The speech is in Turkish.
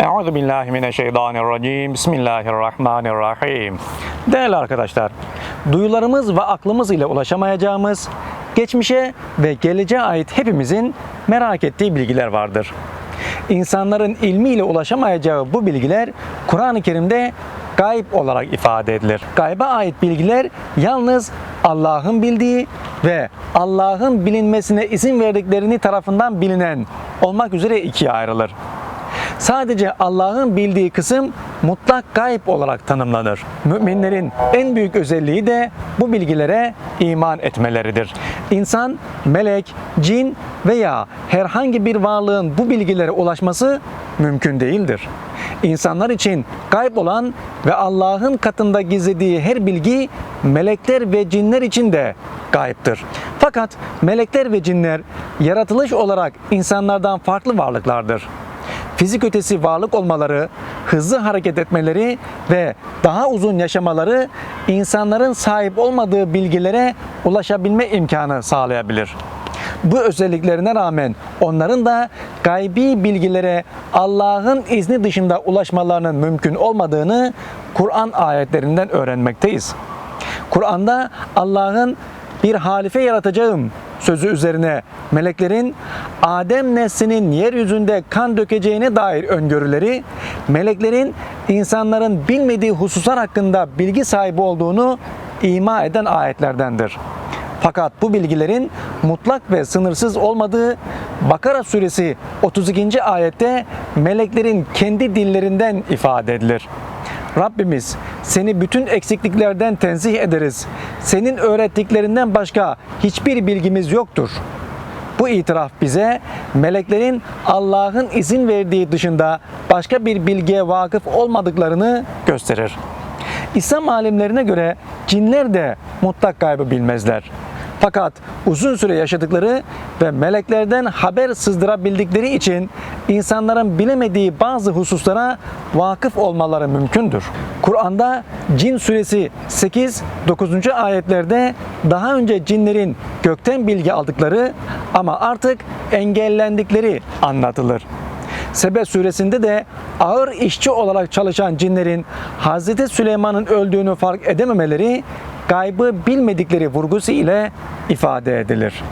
Euzu billahi mineşşeytanirracim. Bismillahirrahmanirrahim. Değerli arkadaşlar, duyularımız ve aklımız ile ulaşamayacağımız, geçmişe ve geleceğe ait hepimizin merak ettiği bilgiler vardır. İnsanların ilmiyle ulaşamayacağı bu bilgiler Kur'an-ı Kerim'de gayb olarak ifade edilir. Gayba ait bilgiler yalnız Allah'ın bildiği ve Allah'ın bilinmesine izin verdiklerini tarafından bilinen olmak üzere ikiye ayrılır. Sadece Allah'ın bildiği kısım mutlak gayb olarak tanımlanır. Müminlerin en büyük özelliği de bu bilgilere iman etmeleridir. İnsan, melek, cin veya herhangi bir varlığın bu bilgilere ulaşması mümkün değildir. İnsanlar için gayb olan ve Allah'ın katında gizlediği her bilgi melekler ve cinler için de gayiptir. Fakat melekler ve cinler yaratılış olarak insanlardan farklı varlıklardır fizik ötesi varlık olmaları, hızlı hareket etmeleri ve daha uzun yaşamaları insanların sahip olmadığı bilgilere ulaşabilme imkanı sağlayabilir. Bu özelliklerine rağmen onların da gaybi bilgilere Allah'ın izni dışında ulaşmalarının mümkün olmadığını Kur'an ayetlerinden öğrenmekteyiz. Kur'an'da Allah'ın bir halife yaratacağım sözü üzerine meleklerin Adem neslinin yeryüzünde kan dökeceğine dair öngörüleri, meleklerin insanların bilmediği hususlar hakkında bilgi sahibi olduğunu ima eden ayetlerdendir. Fakat bu bilgilerin mutlak ve sınırsız olmadığı Bakara suresi 32. ayette meleklerin kendi dillerinden ifade edilir. Rabbimiz seni bütün eksikliklerden tenzih ederiz. Senin öğrettiklerinden başka hiçbir bilgimiz yoktur. Bu itiraf bize meleklerin Allah'ın izin verdiği dışında başka bir bilgiye vakıf olmadıklarını gösterir. İslam alimlerine göre cinler de mutlak gaybı bilmezler. Fakat uzun süre yaşadıkları ve meleklerden haber sızdırabildikleri için insanların bilemediği bazı hususlara vakıf olmaları mümkündür. Kur'an'da Cin suresi 8 9. ayetlerde daha önce cinlerin gökten bilgi aldıkları ama artık engellendikleri anlatılır. Sebe suresinde de ağır işçi olarak çalışan cinlerin Hz. Süleyman'ın öldüğünü fark edememeleri gaybı bilmedikleri vurgusu ile ifade edilir.